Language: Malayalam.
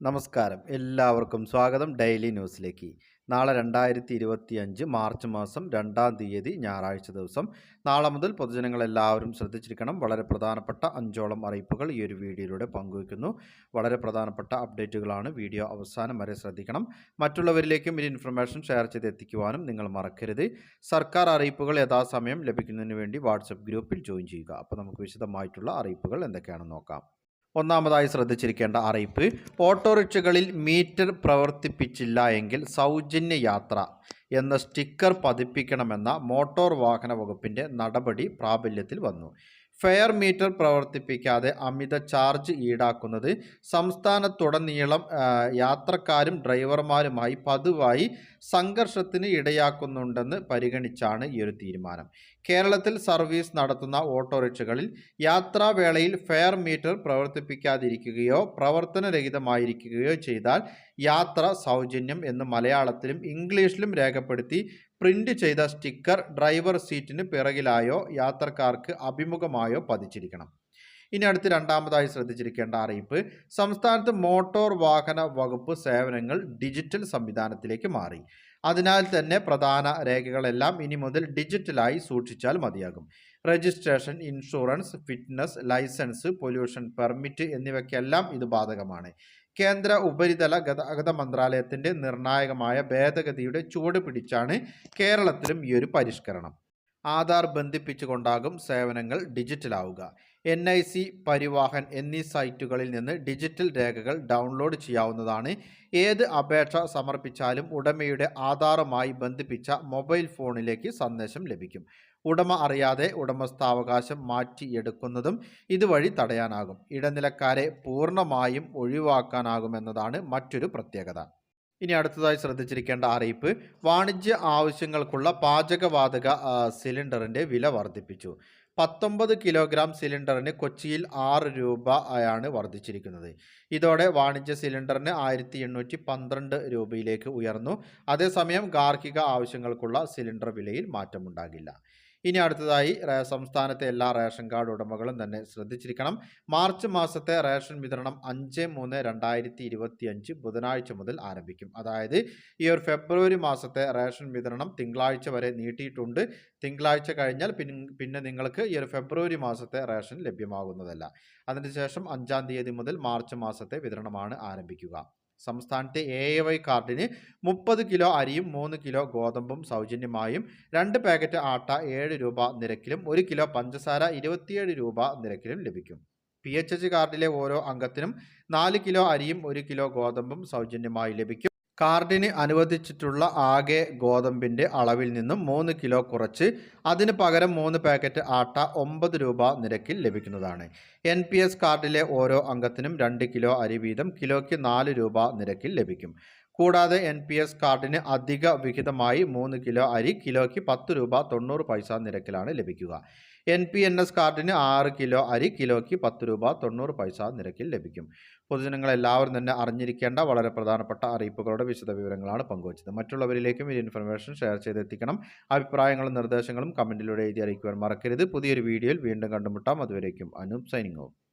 നമസ്കാരം. എല്ലാവർക്കും സ്വാഗതം ഡെയിലി ന്യൂസിലേക്ക്. നാളെ രണ്ടായിരത്തി ഇരുപത്തി അഞ്ച് മാർച്ച് മാസം രണ്ടാം തീയതി ഞായറാഴ്ച ദിവസം. നാളെ മുതൽ പൊതുജനങ്ങൾ എല്ലാവരും ശ്രദ്ധിച്ചിരിക്കണം. വളരെ പ്രധാനപ്പെട്ട അഞ്ചോളം അറിയിപ്പുകൾ ഈ ഒരു വീഡിയോയിലൂടെ പങ്കുവയ്ക്കുന്നു. വളരെ പ്രധാനപ്പെട്ട അപ്ഡേറ്റുകളാണ് വീഡിയോ അവസാനം വരെ ശ്രദ്ധിക്കണം. മറ്റുള്ളവരിലേക്കും ഈ ഇൻഫർമേഷൻ ഷെയർ ചെയ്ത് എത്തിക്കുവാനും നിങ്ങൾ മറക്കരുത്. സർക്കാർ അറിയിപ്പുകൾ യഥാസമയം ലഭിക്കുന്നതിന് വേണ്ടി വാട്സപ്പ് ഗ്രൂപ്പിൽ ജോയിൻ ചെയ്യുക. അപ്പോൾ നമുക്ക് വിശദമായിട്ടുള്ള അറിയിപ്പുകൾ എന്തൊക്കെയാണെന്ന് നോക്കാം. ഒന്നാമതായി ശ്രദ്ധിച്ചിരിക്കേണ്ട അറിയിപ്പ് ഓട്ടോറിക്ഷകളിൽ മീറ്റർ പ്രവർത്തിപ്പിച്ചില്ല എങ്കിൽ സൗജന്യ യാത്ര എന്ന സ്റ്റിക്കർ പതിപ്പിക്കണമെന്ന മോട്ടോർ വാഹന വകുപ്പിന്റെ നടപടി പ്രാബല്യത്തിൽ വന്നു. ഫെയർ മീറ്റർ പ്രവർത്തിപ്പിക്കാതെ അമിത ചാർജ് ഈടാക്കുന്നത് സംസ്ഥാനത്തുടനീളം യാത്രക്കാരും ഡ്രൈവർമാരുമായി പതിവായി സംഘർഷത്തിന് ഇടയാക്കുന്നുണ്ടെന്ന് പരിഗണിച്ചാണ് ഈ ഒരു തീരുമാനം. കേരളത്തിൽ സർവീസ് നടത്തുന്ന ഓട്ടോറിക്ഷകളിൽ യാത്രാവേളയിൽ ഫെയർ മീറ്റർ പ്രവർത്തിപ്പിക്കാതിരിക്കുകയോ പ്രവർത്തനരഹിതമായിരിക്കുകയോ ചെയ്താൽ യാത്ര സൗജന്യം എന്ന് മലയാളത്തിലും ഇംഗ്ലീഷിലും രേഖപ്പെടുത്തി പ്രിന്റ് ചെയ്ത സ്റ്റിക്കർ ഡ്രൈവർ സീറ്റിന് പിറകിലായോ യാത്രക്കാർക്ക് അഭിമുഖമായോ പതിച്ചിരിക്കണം. ഇനി അടുത്ത് രണ്ടാമതായി ശ്രദ്ധിച്ചിരിക്കേണ്ട അറിയിപ്പ് സംസ്ഥാനത്ത് മോട്ടോർ വാഹന വകുപ്പ് സേവനങ്ങൾ ഡിജിറ്റൽ സംവിധാനത്തിലേക്ക് മാറി. അതിനാൽ തന്നെ പ്രധാന രേഖകളെല്ലാം ഇനി മുതൽ ഡിജിറ്റലായി സൂക്ഷിച്ചാൽ മതിയാകും. Registration insurance fitness licence pollution permit എന്നിവയ്ക്കെല്ലാം ഇത് ബാധകമാണ്. കേന്ദ്ര ഉപരിതല ഗതാഗത മന്ത്രാലയത്തിന്റെ നിർണായകമായ ഭേദഗതിയുടെ ചുവട് പിടിച്ചാണ് കേരളത്തിലും ഈ ഒരു പരിഷ്കരണം. ആധാർ ബന്ധിപ്പിച്ചുകൊണ്ടാകും സേവനങ്ങൾ ഡിജിറ്റലാവുക. എൻ ഐ സി പരിവാഹൻ എന്നീ സൈറ്റുകളിൽ നിന്ന് ഡിജിറ്റൽ രേഖകൾ ഡൗൺലോഡ് ചെയ്യാവുന്നതാണ്. ഏത് അപേക്ഷ സമർപ്പിച്ചാലും ഉടമയുടെ ആധാറുമായി ബന്ധിപ്പിച്ച മൊബൈൽ ഫോണിലേക്ക് സന്ദേശം ലഭിക്കും. ഉടമ അറിയാതെ ഉടമസ്ഥാവകാശം മാറ്റിയെടുക്കുന്നതും ഇതുവഴി തടയാനാകും. ഇടനിലക്കാരെ പൂർണമായും ഒഴിവാക്കാനാകുമെന്നതാണ് മറ്റൊരു പ്രത്യേകത. ഇനി അടുത്തതായി ശ്രദ്ധിച്ചിരിക്കേണ്ട അറിയിപ്പ്. വാണിജ്യ ആവശ്യങ്ങൾക്കുള്ള പാചകവാതക സിലിണ്ടറിന്റെ വില വർദ്ധിപ്പിച്ചു. പത്തൊമ്പത് കിലോഗ്രാം സിലിണ്ടറിന് കൊച്ചിയിൽ ആറ് രൂപ ആണ് വർദ്ധിച്ചിരിക്കുന്നത്. ഇതോടെ വാണിജ്യ സിലിണ്ടറിന് ആയിരത്തി എണ്ണൂറ്റി പന്ത്രണ്ട് രൂപയിലേക്ക് ഉയർന്നു. അതേസമയം ഗാർഹിക ആവശ്യങ്ങൾക്കുള്ള സിലിണ്ടർ വിലയിൽ മാറ്റമുണ്ടാകില്ല. ഇനി അടുത്തതായി സംസ്ഥാനത്തെ എല്ലാ റേഷൻ കാർഡ് ഉടമകളും തന്നെ ശ്രദ്ധിച്ചിരിക്കണം. മാർച്ച് മാസത്തെ റേഷൻ വിതരണം അഞ്ച് മൂന്ന് രണ്ടായിരത്തി ഇരുപത്തി അഞ്ച് ബുധനാഴ്ച മുതൽ ആരംഭിക്കും. അതായത് ഈ ഒരു ഫെബ്രുവരി മാസത്തെ റേഷൻ വിതരണം തിങ്കളാഴ്ച വരെ നീട്ടിയിട്ടുണ്ട്. തിങ്കളാഴ്ച കഴിഞ്ഞാൽ പിന്നെ നിങ്ങൾക്ക് ഈ ഒരു ഫെബ്രുവരി മാസത്തെ റേഷൻ ലഭ്യമാകുന്നതല്ല. അതിനുശേഷം അഞ്ചാം തീയതി മുതൽ മാർച്ച് മാസത്തെ വിതരണമാണ് ആരംഭിക്കുക. സംസ്ഥാനത്തെ എ എ വൈ കാർഡിന് മുപ്പത് കിലോ അരിയും മൂന്ന് കിലോ ഗോതമ്പും സൗജന്യമായും രണ്ട് പാക്കറ്റ് ആട്ട ഏഴ് രൂപ നിരക്കിലും ഒരു കിലോ പഞ്ചസാര ഇരുപത്തിയേഴ് രൂപ നിരക്കിലും ലഭിക്കും. പി എച്ച് എച്ച് കാർഡിലെ ഓരോ അംഗത്തിനും നാല് കിലോ അരിയും ഒരു കിലോ ഗോതമ്പും സൗജന്യമായി ലഭിക്കും. കാർഡിന് അനുവദിച്ചിട്ടുള്ള ആകെ ഗോതമ്പിന്റെ അളവിൽ നിന്നും മൂന്ന് കിലോ കുറച്ച് അതിന് പകരം മൂന്ന് പാക്കറ്റ് ആട്ട ഒമ്പത് രൂപ നിരക്കിൽ ലഭിക്കുന്നതാണ്. എൻ പി എസ് കാർഡിലെ ഓരോ അംഗത്തിനും രണ്ട് കിലോ അരി വീതം കിലോയ്ക്ക് നാല് രൂപ നിരക്കിൽ ലഭിക്കും. കൂടാതെ എൻ പി എസ് കാർഡിന് അധിക വിഹിതമായി മൂന്ന് കിലോ അരി കിലോയ്ക്ക് പത്ത് രൂപ തൊണ്ണൂറ് പൈസ നിരക്കിലാണ് ലഭിക്കുക. എൻ പി എൻ എസ് കാർഡിന് ആറ് കിലോ അരി കിലോയ്ക്ക് പത്ത് രൂപ തൊണ്ണൂറ് പൈസ നിരക്കിൽ ലഭിക്കും. പൊതുജനങ്ങൾ എല്ലാവരും തന്നെ അറിഞ്ഞിരിക്കേണ്ട വളരെ പ്രധാനപ്പെട്ട അറിയിപ്പുകളുടെ വിശദവിവരങ്ങളാണ് പങ്കുവച്ചത്. മറ്റുള്ളവരിലേക്കും ഈ ഇൻഫർമേഷൻ ഷെയർ ചെയ്തെത്തിക്കണം. അഭിപ്രായങ്ങളും നിർദ്ദേശങ്ങളും കമന്റിലൂടെ എഴുതി അറിയിക്കുവാൻ മറക്കരുത്. പുതിയൊരു വീഡിയോയിൽ വീണ്ടും കണ്ടുമുട്ടാം. അതുവരേക്കും അനൂപ് സൈനിങ് ഓഫ്.